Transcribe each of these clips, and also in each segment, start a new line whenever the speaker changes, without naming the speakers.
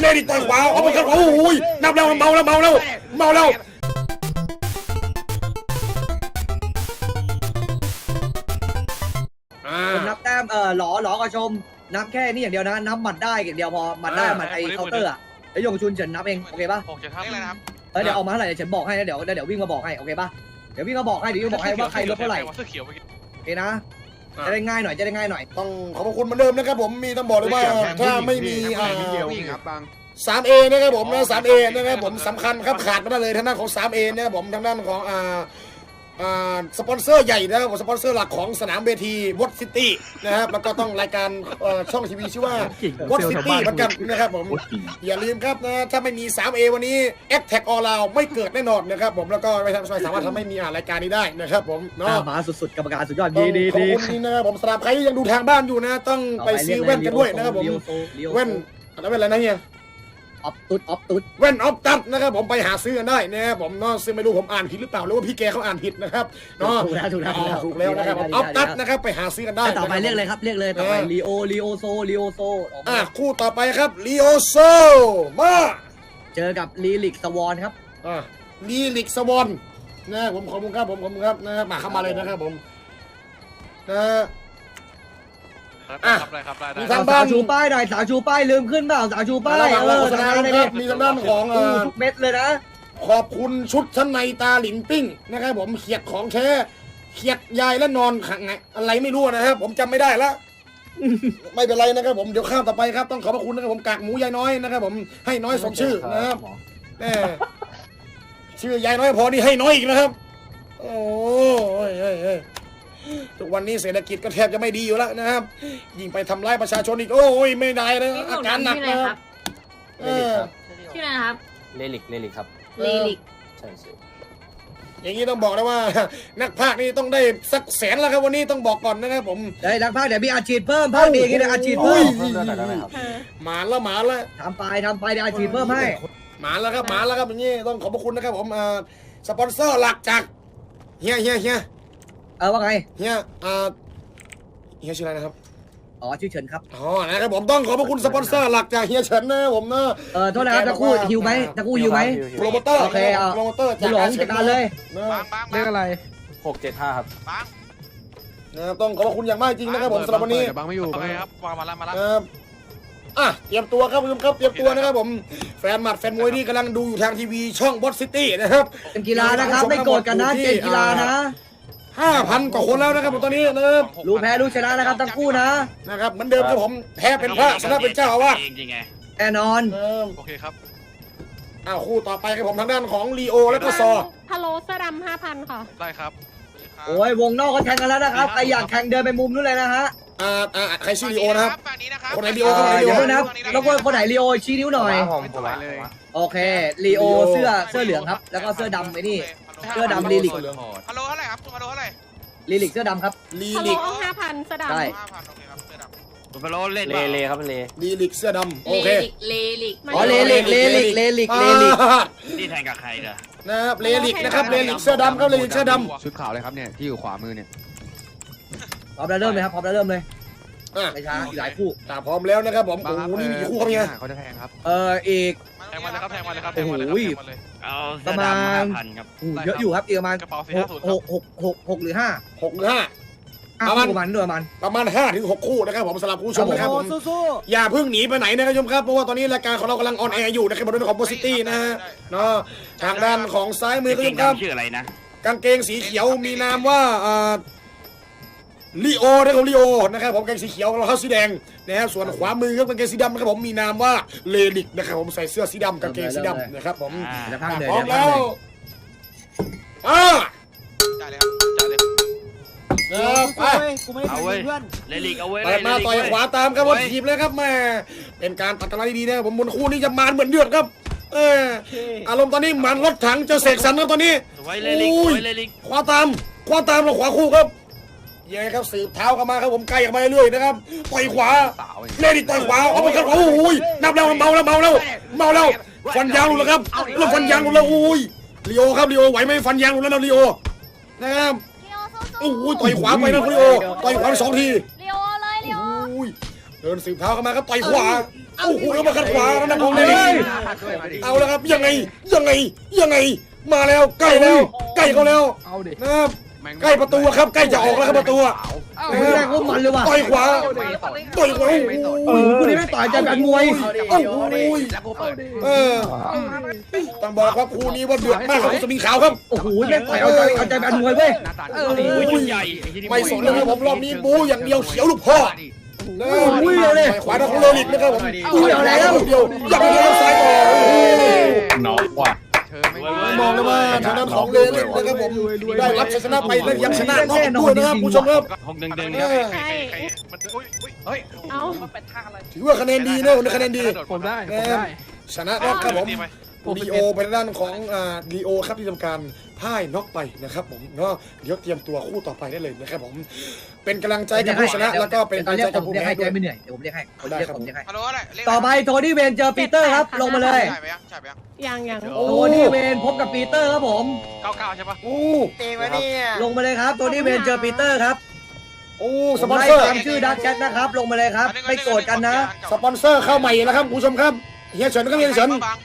เล่ดิต่อยขวาเอาไปครับโอ้ยนับแล้วเมาแล้วเมาแล้วเมาแล้วอ่า
ผมนับแต้มเออหลอหลอกับชม นับแค่นี้อย่างเดียวนะ นับหมัดได้อย่างเดียวพอหมัดได้หมัดไอ้เคาน์เตอร์อะแล้วโยงชุนเฉินนับเองโอเคป่ะ
หกเจ็ดห้าอะไรนะครับ
เออเดี๋ยวออกมาเท่าไหร่เดี๋ยวเฉินบอกให้แล้วเดี๋ยวเดี๋ยววิ่งมาบอกให้โอเคป่ะเดี๋ยววิ่งมาบอกให้เดี๋ยววิ่งมาบอกให้ว่าใครลดเท่าไหร่
เสื้อเขียวเมื่อกี้
โอเคนะ จะได้ง่ายหน่อยจะได้ง่ายหน่อย
ต้องขอบพระคุณเหมือนเดิมนะครับผมมีต้องบอกเลยว่าถ้าไม่มีอ่า
ผู้หญิงครับบาง
สามเอนะครับผมนะสามเอนะครับผมสำคัญครับขาดไม่ได้เลยทางด้านของสามเอนะครับผมทางด้านของอ่าอ่า สปอนเซอร์ใหญ่นะครับผมสปอนเซอร์หลักของสนามเวทีวอตซิตี้นะครับแล้วก็ต้องรายการเอ่อช่องทีวีชื่อว่าวอตซิตี้เหมือนกันนะครับผมอย่าลืมครับนะถ้าไม่มี 3A วันนี้ a t t a c All Round ไม่เกิดแน่นอนนะครับผมแล้วก็ไม่ทำไม่สามารถทำให้มีอ่ารายการนี้ได้นะครับผม
อ่า
เนาะ
มาสุดๆกรรมการสุดยอด
ต้
ดี
อง
ดี
ขอบ
ดี
คุณนี่นะครับผมสำหรับใครที่ยังดูทางบ้านอยู่นะ ต้องไปซื้อแว่นกันด้วยนะครับผมแว่นอะไรแว่นอะไรนะเฮีย
ออฟตุ๊ดออฟตุ๊ด
แว่นออฟตัดนะครับผมไปหาซื้อกันได้นะครับผมเนาะซึ่งไม่รู้ผมอ่านผิดหรือเปล่าหรือว่าพี่แกเขาอ่านผิดนะครับเนาะ
ถูกแล้วถูกแล้ว
อ๋อถูกแล้วนะครับผมออฟตัดนะครับไปหาซื้อกันได้
ต่อไปเรียกเลยครับเรียกเลยต่อไปลีโอลีโอโซลีโอโซออก
อะ
มา
คู่ต่อไปครับลีโอโซมา
เจอกับลีลิกสวอนครับ
อะลีลิกสวอนนะผมขอบคุณครับผมขอบคุณครับนะครับมาเข้ามาเลยนะครับผมนะ อะ
ครับได้ครับได้ได้
มี
สา
ทางงบ้าน
สาวชูป้ายหน่อยสาวชูป้ายลืมขึ้นเปล่าสาวชูป้าย
แล้ว
เออ
โฆษณา
ทำงาน
นะ
เลย
ครับมีทางด้านของเอ่อ
ทุกเม็ดเลยนะ
ขอบคุณชุดชั้นในตาหลินปิ้งนะครับผมเขียดของแท้เขียดยายและนอนขังไงอะไรไม่รู้นะครับผมจำไม่ได้ละไม่เป็นไรนะครับผมเดี๋ยวข้ามต่อไปครับ ต้องขอบพระคุณนะครับผมกากหมูยายน้อยนะครับผมให้น้อยสมชื่อนะครับแม่ชื่อยายน้อยพอนี่ให้น้อยอีกนะครับ โอ้ยเฮ้ยเฮ้ย ทุกวันนี้เศรษฐกิจก็แทบจะไม่ดีอยู่แล้วนะครับ ยิ่งไปทำร้ายประชาชนอีก โอ้ยไม่ได้นะอาการหนักนะครับเออ
ชื่ออะไรนะครับ
เลลิกเลลิกครับ
เลลิก
ใช่ใช่
อย่างนี้ต้องบอกเลยว่า นักพากย์นี่ต้องได้สักแสนแล้วครับวันนี้ต้องบอกก่อนนะครับผม
เดี๋ยวนักภาคเดี๋ยวมีอาชีพเพิ่มภาคดีอย่างนี้เดี๋ยวอาชีพ
โอ้
เพิ่
ย
ม
เพิ่มเลือดหน่อยได้ไหมครับ
หมาแล้วหมาแล้ว
ทำไปทำไปเดี๋ยวอาชีพเพิ่มให้
หมาแล้วครับหมาแล้วครับอย่างนี้ต้องขอบพระคุณนะครับผมอ่าสปอนเซอร์หลักจากเฮียเฮียเฮีย
เออว่าไง
เฮียอ่าเฮียชื่ออะไรนะครับ
อ๋อชื่อเฉินครับ
อ๋อ นะครับผมต้องขอบพระคุณสปอนเซอร์หลักจากเฮียเฉินนะครับผมนะ
เออโทษนะครับตะกู้หิวไหมตะกู้หิวไหม
โปรโมเตอร์
โอเคเอา
โปรโมเตอร์
บุหลงจัดการเลย
นะ
บางบาง
เรียกอะไร
หกเจ็ดห้าครับ
บาง
นะครับต้องขอบพระคุณอย่างมากจริงนะครับผมสำหรับวันนี้
เดี๋ยวบางไม่อยู่
โอเคา
งไม่อยู่
ครับวางมาแล้วมาแล้ว
ครับอะ เตรียมตัวครับคุณผู้ชมครับ เตรียมตัวนะครับผม แฟนหมัดแฟนมวยที่กำลังดูอยู่ทางทีวีช่องบอสซิตี้นะครับ
เป็นกีฬานะครับไม่โกรธกันนะเกมกีฬานะ
ห้าพันกว่าคนแล้วนะครับผมตอนนี้นะครับ
รู้แพ้รู้ชนะนะครับทั้งคู่นะ
นะครับเหมือนเดิมครับผมแพ้เป็นพระชนะเป็นเจ้าอาวาส
เองจริงไง
แน่นอน
เออ
โอเคครับ
อ้าวคู่ต่อไปครับผมทางด้านของลีโอและก็ซอ
พะโล้เสื้อดำห้าพันค่ะ
ได้ครับ
โอ้ยวงนอกก็แข่งกันแล้วนะครับใครอยากแข่งเดินไปมุมนู้นเลยนะฮะ
อ่าอ่าใครชื่อลีโอนะครับ
ฝั่งนี้นะครับ
คนไหนลีโอ
เออเดี๋ยวด้วยนะครับแล้วก็คนไหนลีโอชี้นิ้วหน่อย
ผมผมว่า
เลย
โอเคลีโอเสื้อเสื้อเหลืองครับ แล้วก็เสื้อดำไอ้นี่ เสื้อดำลิลิก
ฮัลโหลเท่าไหร่ครับคุณฮัลโหลเท่าไหร่
ลีลิกเสื้อดำครับ
ลี
พะ
ลิ
โล้
ก
เอาห้าพันเสื้อดำ
ได้
ห้าพันโอเคครับเสื้อดำ
คุณพะโล้เล่น
เล
เปล่า
เลครับเล
ลีลิกเสื้อดำโอเค
เลลิก
อ๋อเลลิกเลลิกเลลิกเลลิก
อ่า
นี่แทงกับใครเด้อ
นะครับเลลิกนะครับเลลิกเสื้อดำครับเลลิกเสื้อดำ
ชุดขาวเลยครับเนี่ยที่อยู่ขวามือเนี่ย
พร้อมแล้วเริ่มเลยครับพร้อมแล้วเริ่มเลย
อะ
ไม่ช้าอีกหลายคู่
อ่าพร้อมแล้วนะครับผม
บา
โอ้
ง
โหนี่มีกี่คู่ครับเนี่ย
เขาจะแพงครับ
เอออีก
แทงมาเลยครับแทงมาเลยครับแทงมาเลยครับแทงมาเลย
เอาเสื้อดำห้าพันครับ
อู้เยอะอยู่ครับอีกประมาณ
กระเป๋าสี่
ห
ห้ากศูนย์ค
ห
รับ
กหกหกหกหรือห้า
หกหรือห้า
ห้า
ประมาณ
คู่ประมาณด้วยประมาณ
ประมาณ5ถึง6คู่นะครับผมสำหรับผู้ชมนะครับผม
สู้
อย่าเพิ่งหนีไปไหนนะครับผู้ชมครับเพราะว่าตอนนี้รายการของเรากำลังออนแอร์อยู่นะครับบนเรื่องของโบซิตี้นะฮะเนาะทางด้านของซ้ายมือคุณ
เก่
ผู้ชมครับ
งดำชื่ออะไรนะ
กางเกงสีเขียวมีนามว่าอ่า ลีโอนะครับลีโอนะครับผมกางเกงสีเขียวรองเท้าสีแดงนะฮะส่วนขวามือครับกางเกงสีดำนะครับผมมีนามว่าเลลิกนะครับผมใส่เสื้อสีดำกางเกงสีดำนะครับผม
อ่า
ๆจะพังเดี๋ยว
พร้อม
เดี๋ยวพั
แล้
ง
ว
เลย
อ่า
จ่ายเลยครับจ่ายเลย
นะครับไป
เอาเว้ยเลลิกเอาเว้ย
เปิดมา
เลลิก
ต่อย
เว้
ขวาตามครับผมถีบเลยครับแม่เป็นการตัดกันดีๆนะครับผมบนคู่นี้จะมานเหมือนเดือดครับ เอออารมณ์ตอนนี้เหมันรถถังเจะเสกสรรครับตอนนี้
สวยเลลิก
อุ้
ส
ย
วยเลลิก
ขวาตามขวาตามเราขวาคู่ครับ ยังไงครับสืบเท้ากันมาครับผมใกล้ออกมาเรื่อยๆนะครับต่อยขวา
สาวอย่าง
เล่ดิต่อยขวาเอาไปครับโอ้ยนับแล้วเมาแล้วเมาแล้วเมาแล้วฟันยางหลุดแล้วครับแล้วฟันยางหลุดแล้วโอ้ยลีโอครับลีโอไหวไหมฟันยางหลุดแล้วนะลีโอนะครับโอ้ยต่อยขวาไปนะลีโอต่อยขวาสองที
เลียวเลยเลียว
โอ้ยเดินสืบเท้ากันมาครับต่อยขวาโอ้โหแล้วมาขัดขวาแล้วนะของเลลิกเอาแล้วครับยังไงยังไงยังไงมาแล้วใกล้แล้วใกล้เขาแล้ว
เอาดิ
นะครับ ใกล้ประตูครับใกล้จะออกแล้วครับประตูอะ
โอ้โหแรกว่ามันเลยว่ะ
ต่อยขวา ต่อยขวา
เออคู่นี้ไม่ต่อยใจกันมวย
โอ้โหเออต้องบอกครับคู่นี้ว่าเดือดมากครับคุณสมิงขาวครับ
โอ้โหแม่งต่อยเอาใจเอาใจกันมวยเว้ย
เออ
โอ้ยชุดใหญ่อ้ที่นี่
ไม่สนเลยครับผมรอบนี้บูอย่างเดียวเขียวลูกพ่อนะ
อุ้ยเอาเลย
ขวาทางของเลลิกนะครับผม
อุ้ยเอาแล้ว
เดียวยับเดียวซ้ายต่อ
น้องว่ะ
เธอไม่
มองเลยว่าทางด้านของเลลิกนะครับผมได้รับชัยชนะไปและยังชนะน็อกด้วยนะครับผู้ชมครับ
หกหนึ่งหนึ่ง
เอ
ครับ
อ
ใครใครมันอุ้ยอุ้ยเฮ้ย
เอา
ถือว่าคะแนนดีนะผมได้คะแนนดี
ผมได้ผมได้
ชนะน็อกครับผม
ดีไหม
ดีโอเป็นด้านของอ่าดีโอครับที่ทำการพ่ายน็อกไปนะครับผมเนาะเดี๋ยวเตรียมตัวคู่ต่อไปได้เลยนะครับผมเป็นกำลังใจกับผู้ชนะแล้วก็เป็น
ตอกำน
ลัง
เรีย
ใจ
ก
กับ
ผม
ผู้
เรียก
แพ้
ให้
ด้
ใจ
วย
ไม่เหนื่อยเดี๋ยวผมเรียกให้
ได้
เรียก
ครับ
ผมเรียกให้
ฮัลโหลอะไรเลข
ต่อไปโทนี่เวนเจอปีเตอร์ครับลงมาเลย
จ่ายไปยังจ่ายไปยัง
ยังยัง
โอ้
โทนี่เวนพบกับปีเตอร์ครับผม
เก้าเก้าใช่ปะ
โอ้
ลงมาเลยครับโทนี่เวนเจอปีเตอร์ครับ
โอ้ส
ผม
ปอน
ไล่
เซอร์
ตามชื่อดักแจ็คนะครับลงมาเลยครับไม่โกรธกันนะ
สปอนเซอร์เข้าใหม่แล้วครับคุณผู้ชมครับเฮียเฉินก็เฮียเฉิน
บาง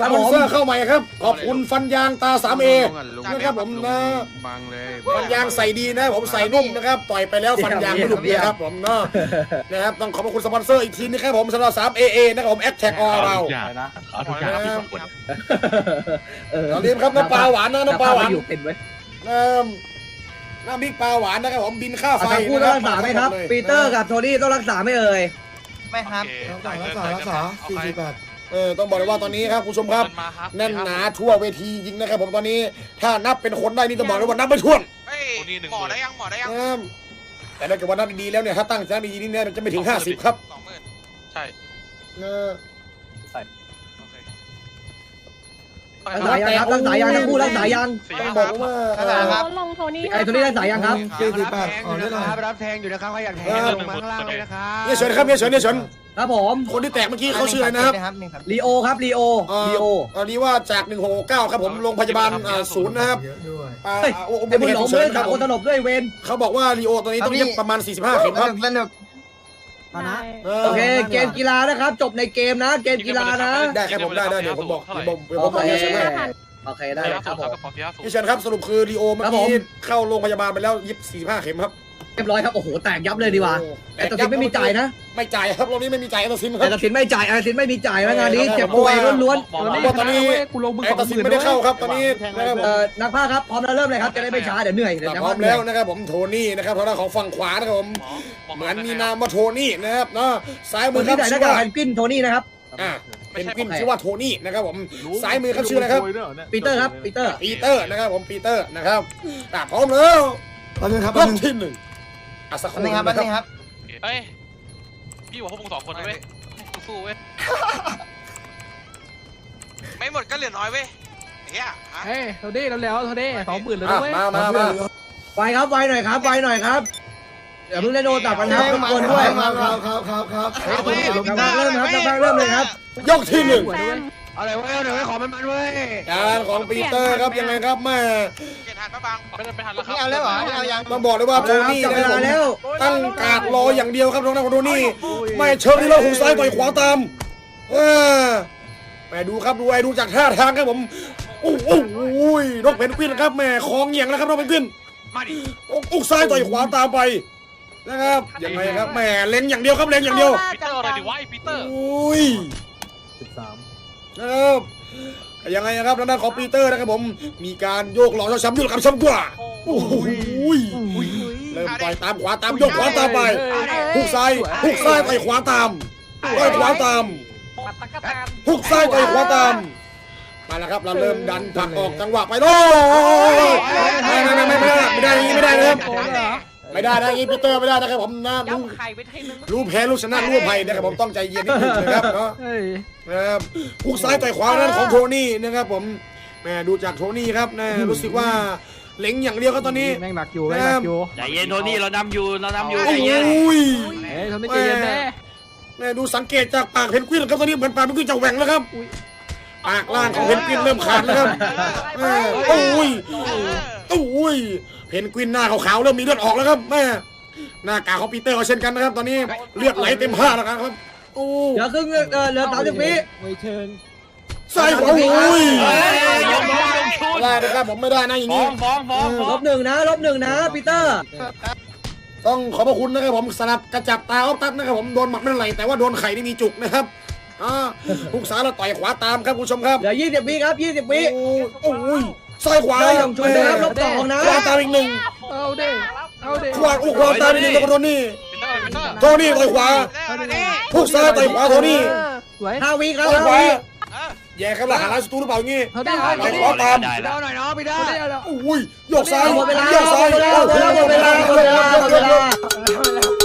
สปอนเซอร์เข้าใหม่ครับ ขอบคุณฟันยางตา 3A นะครับผมนะ
บังเลย
ฟันยางใส่ดีนะ ผมใส่นุ่มนะครับต่อยไปแล้วฟันยางไม่หลุดเลยครับผมเนาะนะครับต้องขอบคุณสปอนเซอร์อีกทีนะครับผมสำหรับ 3AA นะครับผม a t t a c k All เรา
อะไรนะ
เอาทุกอย่างที่สมควร
เออ
อย่าลืมครับน้ำปลาหวานนะน้ำปลาหวาน
อยู่เป็นไว้
น้ำน้ำพริกปลาหวานนะครับผมบินค่าไฟ
อะทั้งคู่
นะ
ต้องรักษาไหมครับปีเตอร์กับโทนี่ต้องรักษาไหมเอ่ย
ไม่ครับ
รักษารักษาสี่สิบแปด เออต้องบอกเลยว่าตอนนี้ครับคุณผู้ชมครับ
มาครับ
แน่นหนาทั่วเวทีจริงนะครับ ผมตอนนี้ถ้านับเป็นคนได้นี่ต้องบอกเลยว่านับไม่ถ้วน
เฮ้ยหมอได้ยังหมอได้ยัง
นะครับแต่ถ้าเกิดว่านับดีๆแล้วเนี่ยถ้าตั้งใจดีๆนี่เนี่ยจะไม่ถึง 50 ครับ
สองหมื่นใช่
เออ
โอเค
รักษายังครับรักษายังทั้งคู่รักษายัง
สี่
ต้อง
ห้า
บอกว่า
เขาลงโทนี่
ไอ้โทนี่รักษายังครับ
สี่สิบแปดอ๋อได้ครับรับแทงอยู่นะครับใครอยากแทงลงมาข้างล่างเลยนะครับ
เนี่ยเฉินครับเนี่ยเฉินเนี่ยเฉิน
ครับผม
คนที่แตกเมื่อกี้เขาชื่ออะไรนะครับ
ลีโอครับลีโอ
เอ่อ
ลีโอ
ตอนนี้ว่าจาก169ครับผมโรงพยาบาลอ่าศูนย์นะครับอ่า
เฮ้ย
โอ้โห
ไอ้บุญ
เห
หล
ตุ
ง
ฉุก
ไม่
เฉิ
ได้
นค
สา
รับผม
มคนสลบด้วยเวน
เขาบอกว่าลีโอตอนนี้ต้องเย็บประมาณ 45เข็มครับ
โอเคเกมกีฬานะครับ จบในเกมนะ เกมกีฬานะ
ได้ครับผมได้ได้เดี๋ยวผมบอกเดี๋ยวผมเดี๋ยวผมบอก
โอเค
เฮียเฉินให้
โอเคได้ครับผม
เฮียเฉินครับสรุปคือลีโอเมื่อ
ครับผ
กี้
ม
เข้าโรงพยาบาลไปแล้วเย็บ45เข็มครับ
เรียบร้อยครับโอ้โหแตกยับเลยดีกว่า
โอ้
แต่ตัดสินไม่มีจ่ายนะ
ไม่จ่ายครับรอบนี้ไม่มีจ่ายแอตซิมค
แต่
รับ
ตัดสินไม่จ่ายตัดสินไม่มีจ่ายนะงานนี้เจ็บตัวเองล้วน
เพราะว่าตอนนี้
กูลงมือ
แอตซิมไม่ได้เข้าครับตอนนี้นะครับ
ๆ
ผม
เอ่อนักภาคครับพร้อมแล้วเริ่มเลยครับจะได้ไม่ช้าเดี๋ยวเหนื่อยเดี๋ยว
แต่
นัก
พร้อ
ภามคเหนื่
แล้
อ
วยนะครับผมโทนี่นะครับทางด้านของฝั่งขวานะครับผมเหมือนมีนามว่าโทนี่นะครับเนาะซ้าย
ค
มือนครั
ที่
บ
ใส่ห
ชื่
น้า
อกา
ก
ว่า
แพนกวินโทนี่นะครับ
อ่าเป็นกวินชื่อว่าโทนี่นะครับผมซ้ายมือครับชื่ออะไรครับ
ปีเตอร์ครับปีเตอร์
ปีเตอร์นะครับผมปีเตอร์นะครับอะพร้อมแล้ว
แป๊บนึงครับ
ร
แป๊
อ
บบนึง
ที่หนึ่ง อะสักค
แป๊บ
รู่
นึงครับ
นะ
แป๊บนึงครับ
เฮ้ย พี่บอกพวกมึงสองคนนะเว้ยสู้เว้ย ไม่หมดก็เหลือน้อยเว้ยเฮีย
เฮ้ยโทนี่แล้วๆโทนี่สองหมื่นเลย
อะ
นะเว้ย
มามามา
ไวครับไวหน่อยครับไวหน่อยครับอย่าเพิ่งเล่นโดนตับกันนะครับทุกคนด้วย
ครับครับครับครับครับ
นักภาคเริ่มครับนักภาคเริ่มเลยครับ
ยกที่หนึ่ง
แซม
อะไรวะเดี๋ยวให้ขอมันมันเว้ย
การของปีเตอร์ครับยังไงครับแม่
เกณฑ์ทัน ปะบังไม่ได้ไปทันแล้วครับ
ไม่เอาแล้วเหรอไม่เอายัง
ต้องบอกเลยว่าโทนี่
จับ
นะ
เว
ครับผม
ลาแล้ว
ตั้งการรออย่างเดียวครับน้องนักของโทนี่ไม่เชิงที่เราหูซ้ายต่อยขวาตามเออแม่ดูครับดูไอ้ดูจากท่าทางครับผมโอ้โหนกเพนกวินครับแม่คองเหยียงนะครับนกเพนกวิน
มาดิ
อุกซ้ายต่อยขวาตามไปนะครับยังไงครับแหม่เล็งอย่างเดียวครับเล็งอย่างเดียว
ปีเตอร์อะไรดิวะไอปีเตอร์
อุ้ย
สิบสาม
นะครับ ยังไงนะครับทางด้านของปีเตอร์นะครับผม มีการโยกหลอกเจ้าชมป์ยืดกับชมป์กว่าโอ้โหเริ่มต่อยตามขวาตามโยกขวาตามไปหุกซ้ายหุกซ้ายต่อยขวาตามต่อยขวาตามหุกซ้ายต่อยขวาตามมาแล้วครับเราเริ่มดันผักออกจังหวะไปโอ้ยไม่ไม่ไม่ไม่ไม่ได้ไม่ได้อย่างนี้ไม่ได้นะครับ ไม่ได้นะอย่างนี้ปีเตอร์ไม่ได้นะครับผมนะรู้รู้แพ้รู้ชนะรู้อภัยนะครับผมต้องใจเย็นนิดนึงนะครับเนาะ
เฮ้ย
นะครับหุกซ้ายต่อยขวานั้นของโทนี่นะครับผมแหม่ดูจากโทนี่ครับนะรู้สึกว่าเล็งอย่างเดียวครับตอนนี้
แม่งหนักอยู่แม่งหนักอยู่
ใจเย็นโทนี่เรานำอยู่เรานำอยู่
โอ้
ใจเย็น
ย
เฮ้ยโทนี่ใจเย็นแม่
แม่ดูสังเกตจากปากเพนกวินครับตอนนี้เหมือนปากเพนกวินจะแหว่งแล้วครับปากล่างของเพนกวินเริ่มขาดแล้วครับแม่โอ้ยโอ้ย เพนกวินหน้าขาวๆเริ่มมีเลือดออกแล้วครับแม่หน้ากากของปีเตอร์ก็เช่นกันนะครับ ตอนนี้เลือดไหลเต็มผ้าแล้วครับโอ้
เหลือครึ่งเออเหลือสามสิบวิ
ไม่เชิง
ใส่หัวอุ้ย
ยงยงยงชุด
ไม่ได้นะครับผมไม่ได้นะอย่าง
ฟ้อ
นี้
งฟ้องฟ้องฟ้
ล
อง
บหนึ่งนะลบหนึ่งนะปีเตอร์
ต้องขอบพระคุณนะครับผมสนับกระจับตาออฟตัดนะครับผมโดนหมัดไม่เป็นไรแต่ว่าโดนไข่นี่มีจุกนะครับอ่าทุกสารเราต่อยขวาตามครับคุณผู้ชมครับ
เหลือยี่สิบวิครับยี่สิบวิ
โอ้ยโอ้ย ซ้ายขวา
ได้ยงชุนนะครับลบสองนะ
ขวาตามอีกหนึ่ง
เอาเด้เอาเด้
ขวาโอ้ขวาตามอีกหนึ่งแล้วก็โทนี่
ปีเตอร์ปีเตอร์
โทนี่ต่อยขวาทุกซ้ายต่อยขวาโทนี่
สวย
ห้าวิครับ
ต่อย
ห้า
ขวา
วิ
แย่ครับหลังหาร้านสตูหรือเปล่าอย่างงี้
เขาได้
ต่อยขวาตาม
ได้
เดา
แล้ว
หน่อยเนาะพี่ได้
เขาได้แล้ว
โอ้ยโยกซ้าย
หมดเวลา
โยก
หม
ซ้าย
ดเวลาหมดเวลาหมดเวลาหมดเวลาหมดเวลา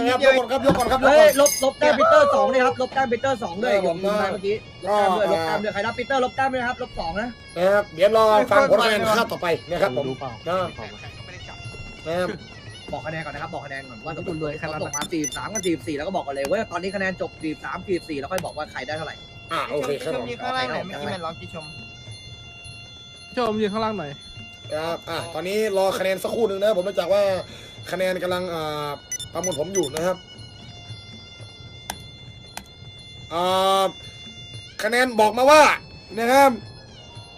นะครับยกก่อนครับยกก่อนครับยก
เฮ้
ก่
ย
อน
ลบลบแต้มปีเตอร์สองเลยครับลบแต้มปีเตอร์สองด้วย
ครับ
ย
ผ
ก
ม
มือไปเมื่อกี้ลบแต้มด้วยลบแต้มด้วยใครรับปีเตอร์ลบแต้มด้วยนะครับลบสองนะ
นะครับเดี๋ยวรอฟังผลคะแนนข้าวต่อไปนะครับผมนะนะครับ
บอกคะแนนก่อนนะครับ บอกคะแนนก่อนว่าต้องส่งมาสี่สามกับสี่สี่แล้วก็บอกกันเลยว่าตอนนี้คะแนนจบสี่สามสี่สี่แล้วค่อยบอกว่าใครได้เท่าไหร่
อ่าโอเคครับผม
มีข้างล่างหน่อยเมื่อกี้มันร้องที่ชม
ชมยืนข้างล่างหน่อย
ครับอะตอนนี้รอคะแนนสักครู่หนึ่งนะครับผมเนื่องจากว่าคะแนนกำลังอ่า ประมวลผมอยู่นะครับอ่าคะแนนบอกมาว่านะครับ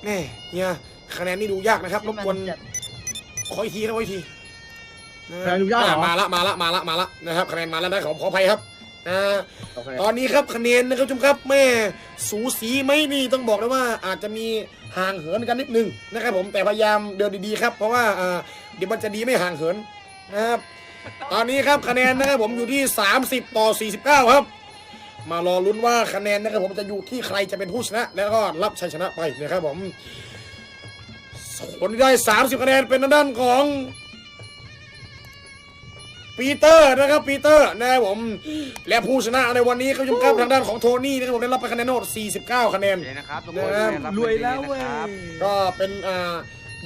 นี่เนี่ยคะแนนนี่ดูยากนะครับรบกวนขออีกทีนะขออีกทีนะ
คะแนนดูยากเหรอ
อะมาละมาละมาละมาละนะครับคะแนนมาแล้วนะขอขออภัยครับนะ
โอเค
ตอนนี้ครับคะแนนนะครับทุกท่านครับแม่สูสีไหมนี่ต้องบอกเลยว่าอาจจะมีห่างเหินกันนิดนึงนะครับผมแต่พยายามเดินดีๆครับ เพราะว่าอ่าเดี๋ยวมันจะดีไม่ห่างเหินนะครับ ตอนนี้ครับคะแนนนะครับผมอยู่ที่ 30 ต่อ 49 ครับ มารอลุ้นว่าคะแนนนะครับผมจะอยู่ที่ใครจะเป็นผู้ชนะ แล้วก็รับชัยชนะไปนะครับผมคนที่ได้ 30 คะแนนเป็นทางด้านของปีเตอร์นะครับปีเตอร์นะครับผม และผู้ชนะในวันนี้เขาชมครับทางด้านของโทนี่นะครับผมได้รับไปคะแนนทั้งหมด49 คะแนน
เดี๋ยวนะครับทุก
นะ
คน
ครับ
รวยแล้วเว้ย
ก็เป็นอ่า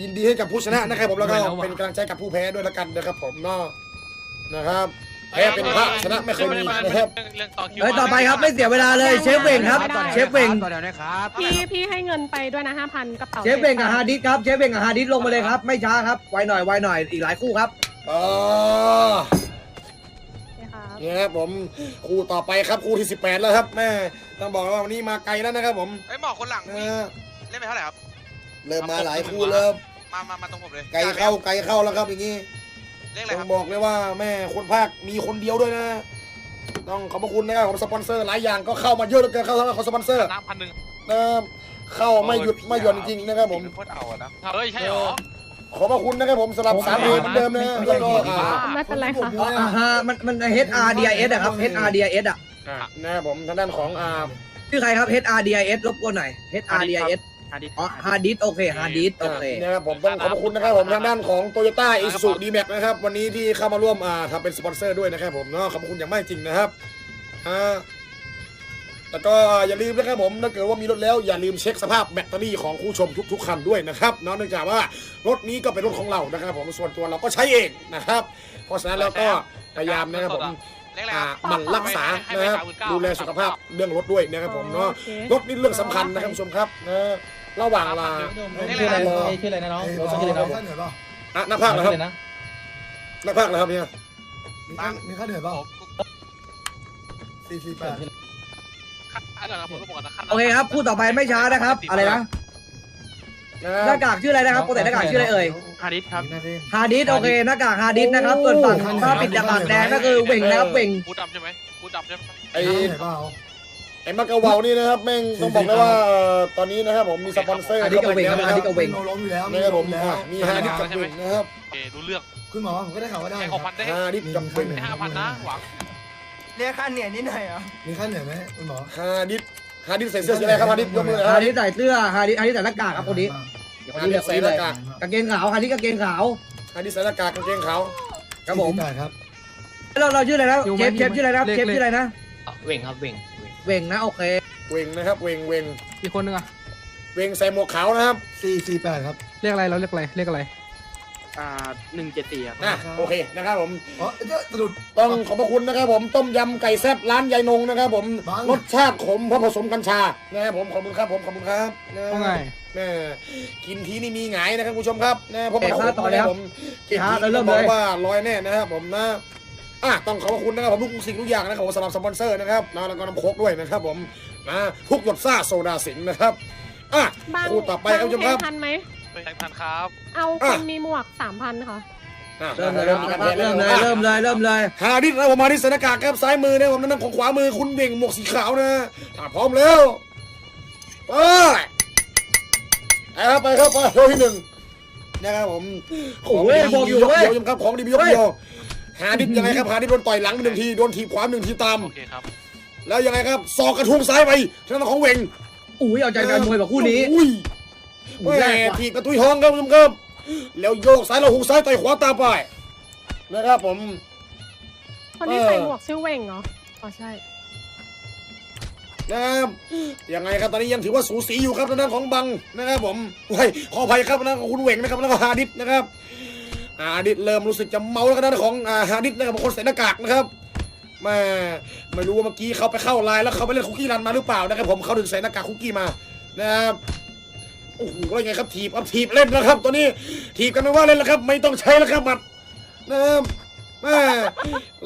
ยินดีให้กับผู้ชนะนะครับผมแล้วก็เป็นกำลังใจกับผู้แพ้ด้วยละกันนะครับผมเนาะ นะครับแพ้เป็นพระชนะไม่เคยมีนะครับ
เรื่องต่อคิว
เฮ้ยต่อไปครับไม่เสียเวลาเลยเชฟเวงครับ เชฟเวง
ต่อเดี๋ยวนะครับ
พี่พี่ให้เงินไปด้วยนะห้าพันกระเป๋า
เชฟเวงกับฮาดิสครับเชฟเวงกับฮาดิสลงมาเลยครับ ไม่ช้าครับไวหน่อยไวหน่อยอีกหลายคู่ครับ
อ๋อ
ครับ
เนี่ยครับผมคู่ต่อไปครับคู่ที่ 18 แล้วครับแม่ต้องบอกว่าวันนี้มาไกลแล้วนะครับผม
ไอ้หมอคนหลัง
นะ
เล่นไปเท่าไหร่ครับ
เริ่มมาหลายคู่แล้ว
มามามาตรงผมเลย
ไกลเข้าไกลเข้าแล้วครับอย่างนี้
เลขอะไร
ต้
ค
อ
รับ
งบอกเลยว่าแม่คนภาคมีคนเดียวด้วยนะ ต้องขอบพระคุณนะครับผมสปอนเซอร์หลายอย่างก็เข้ามาเยอะเหลือเกินเข้าทางของสปอนเซอร์
น้ำพันหนึ่ง
นะครับเข้าไม่หยุดไม่หย่อนจริงๆนะครับผม
โคตรเอาอะนะเฮ้ยใช่หรอ
ขอบพระคุณนะครับผมสำหรับสามเพลงเหมือนเดิมนะแล้วก็อ่า
ไม่เป็นไรค่ะ
อ่าฮะมันมัน H R D I S อะครับ H R D I S อะ
อ่านะครับผมทางด้านของอ่า
ชื่อใครครับ H R D I S รบกวนหน่อย H R D I S อ๋อฮาดิสโอเคฮาดิสโอเค
นะครับผมต้องขอบพระคุณนะครับผมทางด้านของโตโยต้าอิสุดีแม็กนะครับวันนี้ที่เข้ามาร่วมอ่าทำเป็นสปอนเซอร์ด้วยนะครับผมเนาะขอบพระคุณอย่างมากจริงนะครับอ่าแล้วก็อย่าลืมนะครับผมถ้าเกิดว่ามีรถแล้วอย่าลืมเช็คสภาพแบตเตอรี่ของผู้ชมทุกๆคันด้วยนะครับเนาะเนื่องจากว่ารถนี้ก็เป็นรถของเรานะครับ ผมส่วนตัวเราก็ใช้เองนะครับ เพราะฉะนั้นเราก็พยายามนะครับผม
เลขอะไร
อ่า
ครับ
หมันรักษานะครับดูแลสุขภาพเรื่องรถด้วยนะครับผมเนาะ
โอเค
รถนี่เรื่องสำคัญนะครับผู้ชมครับนะ ระหว่างลา
ชื่ออะไรนะ
ชื่ออะไรนะน้อง
เอ้ยบอกว่าข้าเหนื่อยเปล่า
อะนักพากย์เหรอครับนักพากย์เหรอครับเนี่ย
มีข้ามีข้าเหนื่อยเปล่าสี่สี่แปด
อันนั้นนะผมก็บอกนะ
โอเคครับคู่ต่อไปไม่ช้านะครับ อะไรนะ
นะ
หน้ากากชื่ออะไรนะครับปกติหน้ากากชื่ออะไรเอ่ย
ฮาริสครับ
นาที
ฮาดิสโอเคหน้ากากฮาดิสนะครับส่วนฝั่งถ้าปิดหน้ากากแดงก็คือเวงนะครับเวง
บูดำใช่ไหมบูดำใช่ไหม
ไอ้
มีข้าเหนื่อยเปล่า
ไอ้มักกะเวานี่นะครับแม่งต้องบอกเลยว่าเอ่อตอนนี้นะครับผมมีสปอนเซอร์
ฮาดิสกับเวงครับฮาดิสกับเวง
โนล้มอยู่แล้ว
นะครับผม
แล้ว
อะมีฮาดิสกับเวงนะครับ
โอเครู้เรื่อง
คุณหมอผมก็ได้ข่าวว่าได้
แค่หกพันได้
ฮาดิสกับเวง
ห้าพันนะหวัง
เรียกค่าเหนื่อยนิดหน่อยเหรอมีค่าเหนื่อยไหมคุณหมอ
ฮาดิสฮาดิสใส่เสื้อสีอะไรครับฮาดิสยกมือเลย
ฮา
ฮา
ดิ
ดิ
ส
ส
ใส่เสื้อฮาดิสฮาดิสใส่หน้ากากครับคนนี้เดี๋ยวคน
ฮา
นี้
ดิ
เลย
ส
คน
ใส่
นี้
ห
เล
น้ายกาก
กางเกงขาวฮาดิสกางเกงขาว
ฮาดิสใส่หน้ากากกางเกงขาว
ครับผม
สี่สิแปดครับ
เราเราชื่ออะไรนะเชฟเชฟชื่ออะไรนะเชฟชื่ออะไรนะ
เว่งครับเว่ง
เวงนะโอเค
เวงนะครับเวงเวง
อีกคนนึงอะ
เวงใส่หมวกขาวนะครับ
สี่สี่แปดครับ
เรียกอะไรเราเรียกอะไรเรียกอะไร
อ่าหนึ่งเจ็ดสี่ครับ
นะโอเคนะครับผม
อ๋อจะสะดุด
ต้องขอบพระคุณนะครับผมต้มยำไก่แซ่บร้านยายนงนะครับผม
บัง
รสชาติขมเพราะผสมกัญชานะครับผมขอบคุณครับผมขอบคุณครับนะ
ว่าไง
แม่กินทีนี่มีหงายนะครับคุณผู้ชมครับนะเพราะมัน
เอกครับต่อเลยครับ
ผมกิน
ครั
ที
บแล้วเริ่
ต้อ
ม
งบ
เล
อก
ย
ว่าร้อยแน่นะครับผมนะ อะต้องขอบพระคุณนะครับผมทุกสิ่งทุกอย่างนะครับผมสำหรับสปอนเซอร์นะครับนะแล้วก็น้ำโคกด้วยนะครับผมนะทุกหยดซ่าโซดาสิงห์นะครับอะ
บาง
คู่ต่อไปครับผู้ชมครับ
แทงทันไหม
แทงทันครับ
เอาค
อะ
นมีหมวกสามพันค่ะ
อะ
เริ่มเลยครับเริ่มเลยเริ่มเลยเริ่มเลย
ฮาดิสนะผมมาที่สนากากครับซ้ายมือนะผมนั่นของขวามือคุณเบ่งหมวกสีขาวนะอะพร้อมแล้วไปไปครับไปครับไปโยที่หนึ่งนะครับผม
โอ้ย
ขง
บอกอยู่
ดี
เว้ย
เดียวครับของดีมียกเดียว ฮาดิสยังไงครับฮาดิสโดนต่อยหลังไปหนึ่งทีโดนถีบขวาหนึ่งทีตาม
โอเคครับ
แล้วยังไงครับศอกกระทุงซ้ายไปทางด้านของเวง
อุ้ยเอาใจกันมวยแบบคู่นี้
อุ้ย
อุ้ย
แม่
แรงว่ะ
ถีบกระตุยทองครับคุณผู้ชมครับแล้วโยกซ้ายเราหุกซ้ายต่อยขวาตามไปนะครับผม
คนที่
เออ
ใส่หมวกชื่อเวงเหรออ๋อใช่
นะครับยังไงครับตอนนี้ยังถือว่าสูสีอยู่ครับทางด้านของบังนะครับผมไว้ยขออภัยครับทางด้านของคุณเวงนะครับแล้วก็ฮาดิสนะครับ ฮาดิสเริ่มรู้สึกจะเมาแล้วก็ด้านของอาฮาดิสนะครับบางคนใส่หน้ากากนะครับแม่ไม่รู้ว่าเมื่อกี้เขาไปเข้าไลน์แล้วเขาไปเล่นคุกกี้รันมาหรือเปล่านะครับผมเขาถึงใส่หน้ากากคุกกี้มานะครับโอ้โหแล้วยังไงครับถีบเอาถีบเล่นแล้วครับตัวนี้ถีบกันไม่ว่าเล่นแล้วครับ ไม่ต้องใช้แล้วครับหมัดนะครับแม่